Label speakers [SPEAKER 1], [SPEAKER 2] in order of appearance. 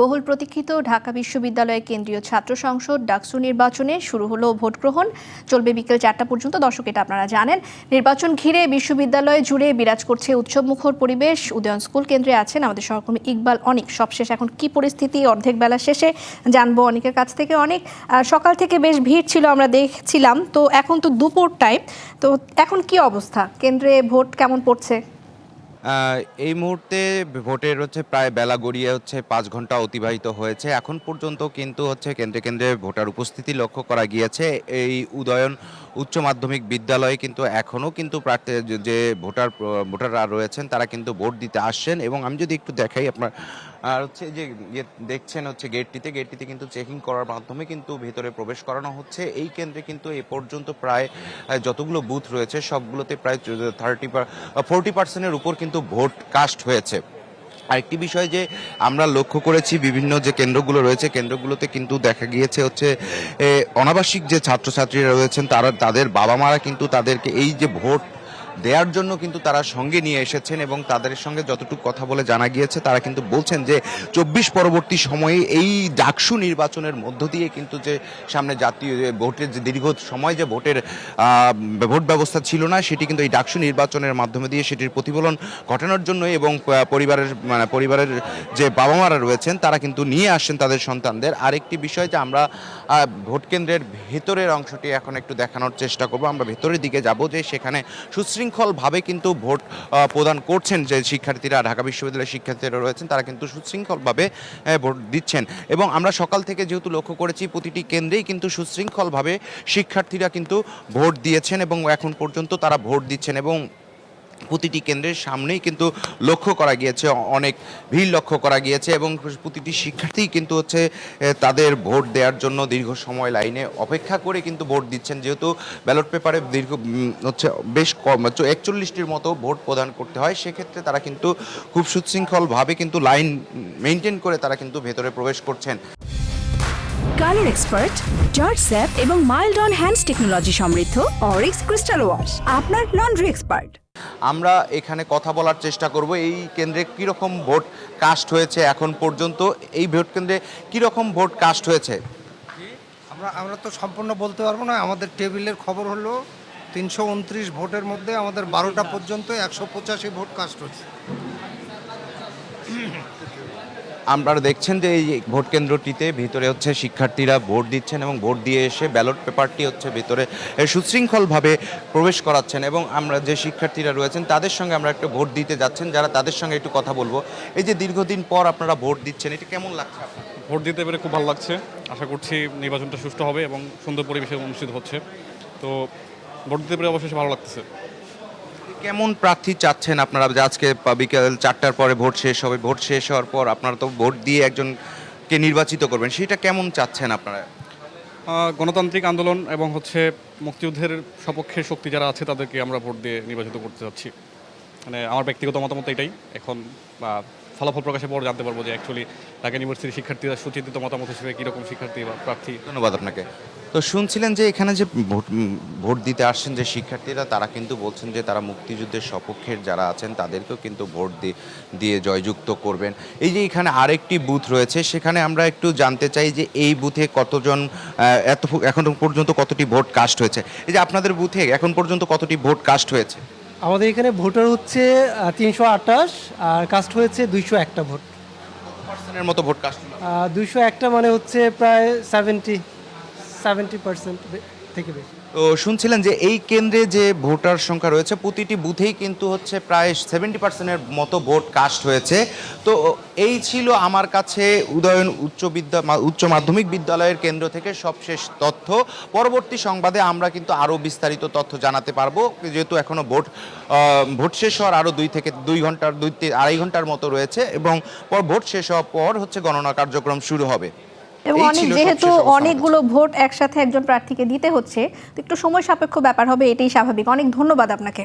[SPEAKER 1] বহুল প্রতীক্ষিত ঢাকা বিশ্ববিদ্যালয়ের কেন্দ্রীয় ছাত্র সংসদ ডাকসু নির্বাচনে শুরু হলো ভোট গ্রহণ চলবে বিকেল চারটা পর্যন্ত। দর্শক, এটা আপনারা জানেন, নির্বাচন ঘিরে বিশ্ববিদ্যালয় জুড়ে বিরাজ করছে উৎসবমুখর পরিবেশ। উদয়ন স্কুল কেন্দ্রে আছেন আমাদের সহকর্মী ইকবাল অনেক। সবশেষ এখন কি পরিস্থিতি? অর্ধেক বেলা শেষে জানব অনেকের কাছ থেকে অনেক। সকাল থেকে বেশ ভিড় ছিল, আমরা দেখছিলাম। তো এখন তো দুপুর টাইম তো এখন কি অবস্থা? কেন্দ্রে ভোট কেমন পড়ছে?
[SPEAKER 2] এই মুহূর্তে ভোটের হচ্ছে প্রায় বেলা গড়িয়ে হচ্ছে পাঁচ ঘণ্টা অতিবাহিত হয়েছে। এখন পর্যন্ত কিন্তু হচ্ছে কেন্দ্রে কেন্দ্রে ভোটার উপস্থিতি লক্ষ্য করা গিয়েছে। এই উদয়ন উচ্চ মাধ্যমিক বিদ্যালয়ে কিন্তু এখনও কিন্তু প্রার্থী যে- ভোটার, ভোটাররা রয়েছেন, তারা কিন্তু ভোট দিতে আসছেন এবং আমি যদি একটু দেখাই আপনার, আর হচ্ছে যে ইয়ে দেখছেন হচ্ছে গেটটিতে গেটটিতে কিন্তু চেকিং করার মাধ্যমে কিন্তু ভেতরে প্রবেশ করানো হচ্ছে। এই কেন্দ্রে কিন্তু এ পর্যন্ত প্রায় যতগুলো বুথ রয়েছে, সবগুলোতে প্রায় থার্টি ফোরটি পার্সেন্টের উপর কিন্তু ভোট কাস্ট হয়েছে। আরেকটি বিষয় যে আমরা লক্ষ্য করেছি বিভিন্ন যে কেন্দ্রগুলো রয়েছে, কেন্দ্রগুলোতে কিন্তু দেখা গিয়েছে হচ্ছে অনাবাসিক যে ছাত্রছাত্রীরা রয়েছেন, তারা, তাদের বাবা মারা কিন্তু তাদেরকে এই যে ভোট দেওয়ার জন্য কিন্তু তারা সঙ্গে নিয়ে এসেছেন এবং তাদের সঙ্গে যতটুকু কথা বলে জানা গিয়েছে, তারা কিন্তু বলছেন যে চব্বিশ পরবর্তী সময়ে এই ডাকসু নির্বাচনের মধ্য দিয়ে কিন্তু যে সামনে জাতীয় ভোটের যে দীর্ঘ সময় যে ভোটের ভোট ব্যবস্থা ছিল না, সেটি কিন্তু এই ডাকসু নির্বাচনের মাধ্যমে দিয়ে সেটির প্রতিফলন ঘটানোর জন্য এবং পরিবারের মানে পরিবারের যে বাবা মারা রয়েছেন, তারা কিন্তু নিয়ে আসছেন তাদের সন্তানদের। আরেকটি বিষয় যে আমরা ভোট কেন্দ্রের ভেতরের অংশটি এখন একটু দেখানোর চেষ্টা করব। আমরা ভেতরের দিকে যাব যে সেখানে সুশৃঙ্খলভাবে কিন্তু ভোট প্রদান করছেন যে শিক্ষার্থীরা, ঢাকা বিশ্ববিদ্যালয়ের শিক্ষার্থীরা রয়েছেন, তারা কিন্তু সুশৃঙ্খলভাবে ভোট দিচ্ছেন। এবং আমরা সকাল থেকে যেহেতু লক্ষ্য করেছি, প্রতিটি কেন্দ্রেই কিন্তু সুশৃঙ্খলভাবে শিক্ষার্থীরা কিন্তু ভোট দিয়েছেন এবং এখন পর্যন্ত তারা ভোট দিচ্ছেন এবং প্রতিটি কেন্দ্রের সামনেই কিন্তু লক্ষ্য করা গিয়েছে, অনেক ভিড় লক্ষ্য করা গিয়েছে এবং প্রতিটি শিক্ষার্থী কিন্তু হচ্ছে তাদের ভোট দেওয়ার জন্য দীর্ঘ সময় লাইনে অপেক্ষা করে কিন্তু ভোট দিচ্ছেন। যেহেতু ব্যালট পেপারে দীর্ঘ হচ্ছে বেশ কম একচল্লিশটির মতো ভোট প্রদান করতে হয়, সেক্ষেত্রে তারা কিন্তু খুব সুশৃঙ্খলভাবে কিন্তু লাইন মেনটেন করে তারা কিন্তু ভেতরে প্রবেশ করছেন।
[SPEAKER 3] কালার এক্সপার্ট, জর্জ স্যাপ এবং মাইল্ড অন হ্যান্ডস টেকনোলজি সমৃদ্ধ, অরিক্স ক্রিস্টাল ওয়াশ, আপনার লন্ড্রি এক্সপার্ট।
[SPEAKER 2] আমরা এখানে কথা বলার চেষ্টা করব। এই কেন্দ্রে কীরকম ভোট কাস্ট হয়েছে এখন পর্যন্ত? এই ভোট কেন্দ্রে কীরকম ভোট কাস্ট হয়েছে?
[SPEAKER 4] আমরা আমরা তো সম্পূর্ণ বলতে পারব না। আমাদের টেবিলের খবর হলো, তিনশো উনত্রিশ ভোটের মধ্যে আমাদের বারোটা পর্যন্ত একশো পঁচাশি ভোট কাস্ট হচ্ছে
[SPEAKER 2] আপনারা দেখছেন যে এই ভোট কেন্দ্রটিতে ভিতরে হচ্ছে শিক্ষার্থীরা ভোট দিচ্ছেন এবং ভোট দিয়ে এসে ব্যালট পেপারটি হচ্ছে ভিতরে সুশৃঙ্খলভাবে প্রবেশ করাচ্ছেন এবং আমরা যে শিক্ষার্থীরা রয়েছেন তাদের সঙ্গে আমরা একটু ভোট দিতে যাচ্ছেন, যারা তাদের সঙ্গে একটু কথা বলব। এই যে দীর্ঘদিন পর আপনারা ভোট দিচ্ছেন, এটা কেমন লাগছে
[SPEAKER 5] ভোট দিতে পেরে খুব ভালো লাগছে। আশা করছি নির্বাচনটা সুষ্ঠু হবে এবং সুন্দর পরিবেশে অনুষ্ঠিত হচ্ছে। তো ভোট দিতে পেরে অবশ্যই ভালো লাগতেছে।
[SPEAKER 2] কেমন প্রার্থী চাচ্ছেন আপনারা? আজকে বিকেল চারটার পরে ভোট শেষ হবে, ভোট শেষ হওয়ার পর আপনারা তো ভোট দিয়ে একজনকে নির্বাচিত করবেন, সেটা কেমন চাচ্ছেন আপনারা?
[SPEAKER 5] গণতান্ত্রিক আন্দোলন এবং হচ্ছে মুক্তিযুদ্ধের সপক্ষে শক্তি যারা আছে, তাদেরকে আমরা ভোট দিয়ে নির্বাচিত করতে চাচ্ছি। মানে আমার ব্যক্তিগত মতামত এটাই। এখন বা ফলাফল প্রকাশের পর জানতে পারব যে অ্যাকচুয়ালি ঢাকা ইউনিভার্সিটির শিক্ষার্থীরা সুচিন্তিত মতামত হিসেবে কীরকম শিক্ষার্থী বা প্রার্থী।
[SPEAKER 2] ধন্যবাদ আপনাকে। তো শুনছিলেন যে এখানে যে ভোট ভোট দিতে আসছেন যে শিক্ষার্থীরা, তারা কিন্তু বলছেন যে তারা মুক্তিযুদ্ধের সপক্ষের যারা আছেন, তাদেরকেও কিন্তু ভোট দিয়ে দিয়ে জয়যুক্ত করবেন। এই যে এখানে আরেকটি বুথ রয়েছে, সেখানে আমরা একটু জানতে চাই যে এই বুথে কতজন এত এখন পর্যন্ত কতটি ভোট কাস্ট হয়েছে? এই যে আপনাদের বুথে এখন পর্যন্ত কতটি ভোট কাস্ট হয়েছে?
[SPEAKER 6] আমাদের এখানে ভোটার হচ্ছে তিনশো আঠাশ আর কাস্ট হয়েছে দুইশো একটা ভোট।
[SPEAKER 2] পার্সেন্টের মতো ভোট কাস্ট
[SPEAKER 6] দুইশো একটা মানে হচ্ছে প্রায় সেভেন্টি সেভেন্টি পার্সেন্ট থেকে বেশি।
[SPEAKER 2] তো শুনছিলেন যে এই কেন্দ্রে যে ভোটার সংখ্যা রয়েছে, প্রতিটি বুথেই কিন্তু হচ্ছে প্রায় সেভেন্টি পার্সেন্টের মতো ভোট কাস্ট হয়েছে। তো এই ছিল আমার কাছে উদয়ন উচ্চ বিদ্যা উচ্চ মাধ্যমিক বিদ্যালয়ের কেন্দ্র থেকে সবশেষ তথ্য। পরবর্তী সংবাদে আমরা কিন্তু আরও বিস্তারিত তথ্য জানাতে পারব। যেহেতু এখনও ভোট ভোট শেষ হওয়ার আরও দুই থেকে দুই ঘণ্টার, দুই আড়াই ঘণ্টার মতো রয়েছে এবং ভোট শেষ হওয়ার পর হচ্ছে গণনা কার্যক্রম শুরু হবে।
[SPEAKER 1] এবং অনেক যেহেতু অনেকগুলো ভোট একসাথে একজন প্রার্থীকে দিতে হচ্ছে তো একটু সময় সাপেক্ষ ব্যাপার হবে এটাই স্বাভাবিক। অনেক ধন্যবাদ আপনাকে।